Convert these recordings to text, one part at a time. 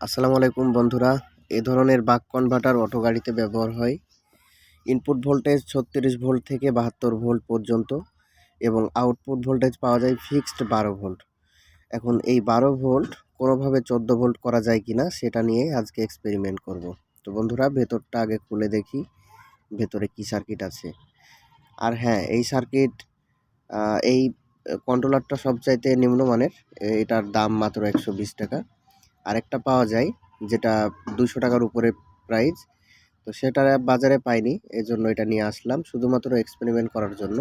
আসসালামু আলাইকুম বন্ধুরা। এ ধরনের বাক কনভার্টার অটো গাড়িতে ব্যবহার হয়। ইনপুট ভোল্টেজ ছত্রিশ ভোল্ট থেকে বাহাত্তর ভোল্ট পর্যন্ত এবং আউটপুট ভোল্টেজ পাওয়া যায় ফিক্সড বারো ভোল্ট এখন এই বারো ভোল্ট কোনোভাবে চোদ্দ ভোল্ট করা যায় কি না, সেটা নিয়ে আজকে এক্সপেরিমেন্ট করব। তো বন্ধুরা, ভেতরটা আগে খুলে দেখি, ভেতরে কি সার্কিট আছে। আর হ্যাঁ এই সার্কিট এই কন্ট্রোলারটা সবচাইতে নিম্নমানের এটার দাম মাত্র একশো বিশ টাকা। আরেকটা পাওয়া যায়, যেটা দুশো টাকার উপরে প্রাইস তো সেটা বাজারে পাইনি এই জন্য এটা নিয়ে আসলাম, শুধুমাত্র এক্সপেরিমেন্ট করার জন্য।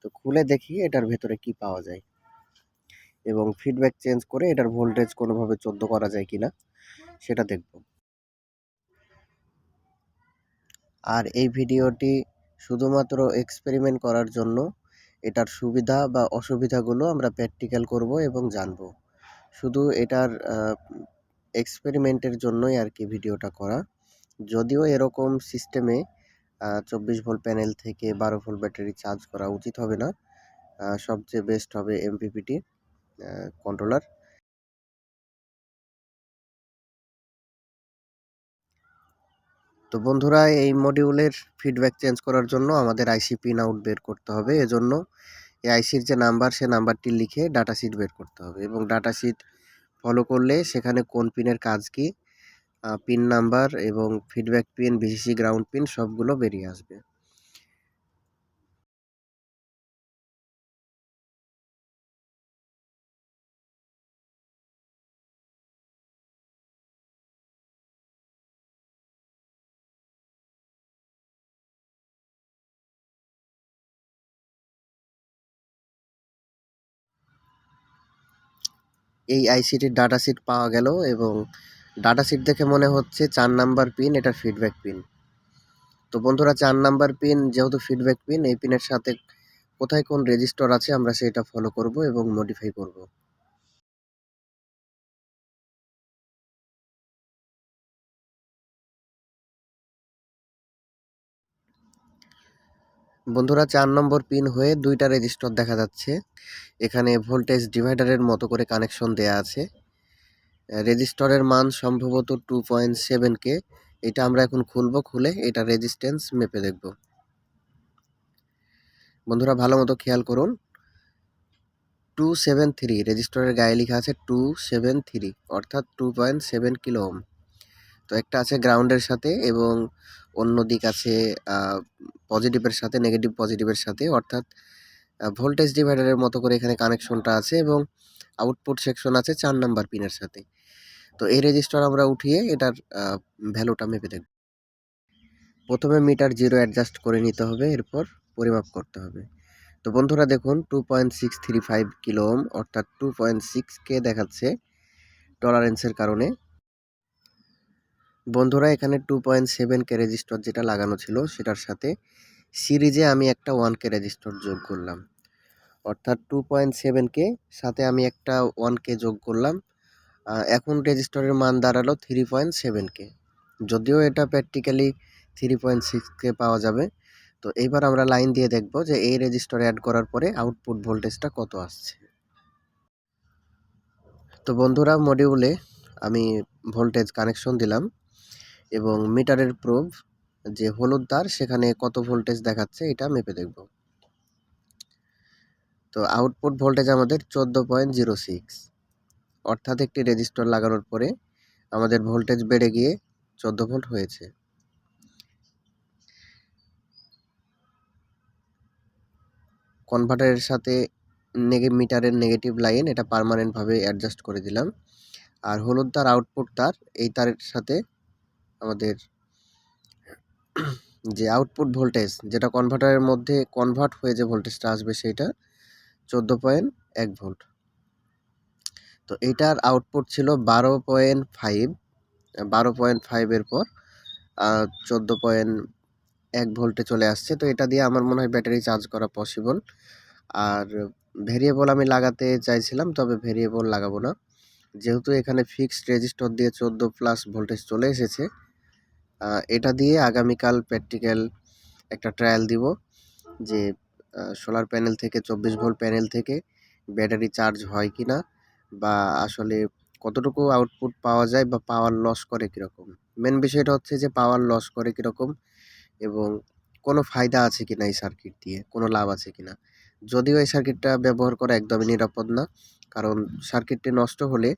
তো খুলে দেখি এটার ভেতরে কি পাওয়া যায়। এবং ফিডব্যাক চেঞ্জ করে এটার ভোল্টেজ কোনোভাবে চোদ্দ করা যায় কিনা, সেটা দেখব। আর এই ভিডিওটি শুধুমাত্র এক্সপেরিমেন্ট করার জন্য এটার সুবিধা বা অসুবিধাগুলো আমরা প্র্যাকটিক্যাল করব এবং জানব। শুধু এটার এক্সপেরিমেন্টের জন্যই আর কি ভিডিওটা করা। যদিও এরকম সিস্টেমে চব্বিশ ভোল্ট প্যানেল থেকে বারো ভোল্ট ব্যাটারি চার্জ করা উচিত হবে না। সবচেয়ে বেস্ট হবে এমপিপিটি কন্ট্রোলার তো বন্ধুরা, এই মডিউলের ফিডব্যাক চেঞ্জ করার জন্য আমাদের আইসি পিন আউট বের করতে হবে। এজন্য এই আইসির যে নাম্বার সে নাম্বারটি লিখে ডাটা শিট বের করতে হবে এবং ডাটা শিট ফলো করলে সেখানে কোন পিনের কাজ কি পিন নাম্বার এবং feedback pin VCC ground pin সবগুলো বেরিয়ে আসবে। এই আইসিটির ডাটা সিট পাওয়া গেল এবং ডাটা সিট দেখে মনে হচ্ছে চার নাম্বার পিন এটা ফিডব্যাক পিন তো বন্ধুরা, চার নাম্বার পিন যেহেতু ফিডব্যাক পিন এই পিনের সাথে কোথায় কোন রেজিস্টার আছে আমরা সেটা ফলো করব এবং মডিফাই করব। বন্ধুরা চার নম্বর পিন হয়ে দুইটা রেজিস্টার দেখা যাচ্ছে। এখানে ভোল্টেজ ডিভাইডারের মতো করে কানেকশন দেয়া আছে। রেজিস্টরের মান সম্ভবত টু পয়েন্ট সেভেন কে। এটা আমরা এখন খুলবো, খুলে এটা রেজিস্ট্যান্স মেপে দেখব। বন্ধুরা ভালো মতো খেয়াল করুন। টু সেভেন থ্রি রেজিস্টরের গায়ে লেখা আছে টু সেভেন থ্রি অর্থাৎ two point seven kilo ohm. তো একটা আছে গ্রাউন্ডের সাথে এবং অন্য দিক আছে পজিটিভের সাথে নেগেটিভ পজিটিভের সাথে। অর্থাৎ ভোল্টেজ ডিভাইডারের মতো করে এখানে কানেকশনটা আছে এবং আউটপুট সেকশন আছে চার নাম্বার পিনের সাথে। তো এই রেজিস্টার আমরা উঠিয়ে এটার ভ্যালুটা মেপে দেখব। প্রথমে মিটার জিরো অ্যাডজাস্ট করে নিতে হবে, এরপর পরিমাপ করতে হবে। তো বন্ধুরা দেখুন two point six three five kilo অর্থাৎ টু পয়েন্ট সিক্স কে দেখাচ্ছে টলারেন্সের কারণে। বন্ধুরা, এখানে two point seven K resistor যেটা লাগানো ছিল সেটার সাথে সিরিজে আমি একটা ওয়ান কে রেজিস্টার যোগ করলাম। অর্থাৎ টু পয়েন্ট সেভেন কে সাথে আমি একটা ওয়ান কে যোগ করলাম। এখন রেজিস্টারের মান দাঁড়াল থ্রি পয়েন্ট সেভেন কে। যদিও এটা practically three point six K পাওয়া যাবে। তো এইবার আমরা লাইন দিয়ে দেখব যে এই রেজিস্টার অ্যাড করার পরে আউটপুট ভোল্টেজটা কত আসছে। তো বন্ধুরা মডিউলে আমি ভোল্টেজ কানেকশন দিলাম। এবং মিটারের প্রোভ যে হলুদ তার, সেখানে কত ভোল্টেজ দেখাচ্ছে এটা মেপে দেখব। তো আউটপুট ভোল্টেজ আমাদের চোদ্দ পয়েন্ট জিরো সিক্স। অর্থাৎ একটি রেজিস্টার লাগানোর পরে আমাদের ভোল্টেজ বেড়ে গিয়ে চোদ্দ ভোল্ট হয়েছে। কনভার্টারের সাথে নেগে, মিটারের নেগেটিভ লাইন এটা পারমানেন্টভাবে অ্যাডজাস্ট করে দিলাম। আর হলুদ তার, আউটপুট তার, এই তারের সাথে আমাদের যে আউটপুট ভোল্টেজ যেটা কনভার্টারের মধ্যে কনভার্ট হয়ে যে ভোল্টেজটা আসবে সেইটা চোদ্দ পয়েন্ট এক ভোল্ট তো এইটার আউটপুট ছিল বারো পয়েন্ট ফাইভ বারো পয়েন্ট ফাইভের পর চোদ্দ পয়েন্ট এক ভোল্টে চলে আসছে। তো এটা দিয়ে আমার মনে হয় ব্যাটারি চার্জ করা পসিবল আর ভেরিয়েবল আমি লাগাতে চাইছিলাম, তবে ভেরিয়েবল লাগাবো না। যেহেতু এখানে ফিক্সড রেজিস্টর দিয়ে চোদ্দ প্লাস ভোল্টেজ চলে এসেছে এটা দিয়ে আগামীকাল প্র্যাকটিক্যাল একটা ট্রায়াল দিব যে সোলার প্যানেল থেকে, চব্বিশ ভোল্ট প্যানেল থেকে ব্যাটারি চার্জ হয় কি না বা আসলে কতটুকু আউটপুট পাওয়া যায় বা পাওয়ার লস করে কীরকম। মেন বিষয়টা হচ্ছে যে, পাওয়ার লস করে কীরকম এবং কোনো ফায়দা আছে কি না এই সার্কিট দিয়ে, কোনো লাভ আছে কি না যদিও এই সার্কিটটা ব্যবহার করা একদমই নিরাপদ না, কারণ সার্কিটটি নষ্ট হলে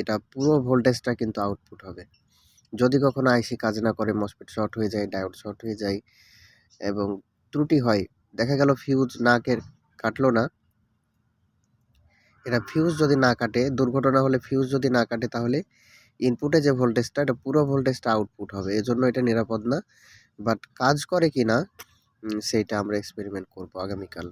এটা পুরো ভোল্টেজটা কিন্তু আউটপুট হবে। যদি কখনো আইসি কাজ না করে মসপিট শর্ট হয়ে যায়, ডায়োড শর্ট হয়ে যায় এবং ত্রুটি হয়, দেখা গেল ফিউজ না কাটলো না। এটা ফিউজ যদি না কাটে, দুর্ঘটনা হলে ফিউজ যদি না কাটে, তাহলে ইনপুটে যে ভোল্টেজটা এটা পুরো ভোল্টেজটা আউটপুট হবে। এজন্য এটা নিরাপদ না। বাট কাজ করে কি না সেইটা আমরা এক্সপেরিমেন্ট করব আগামীকাল।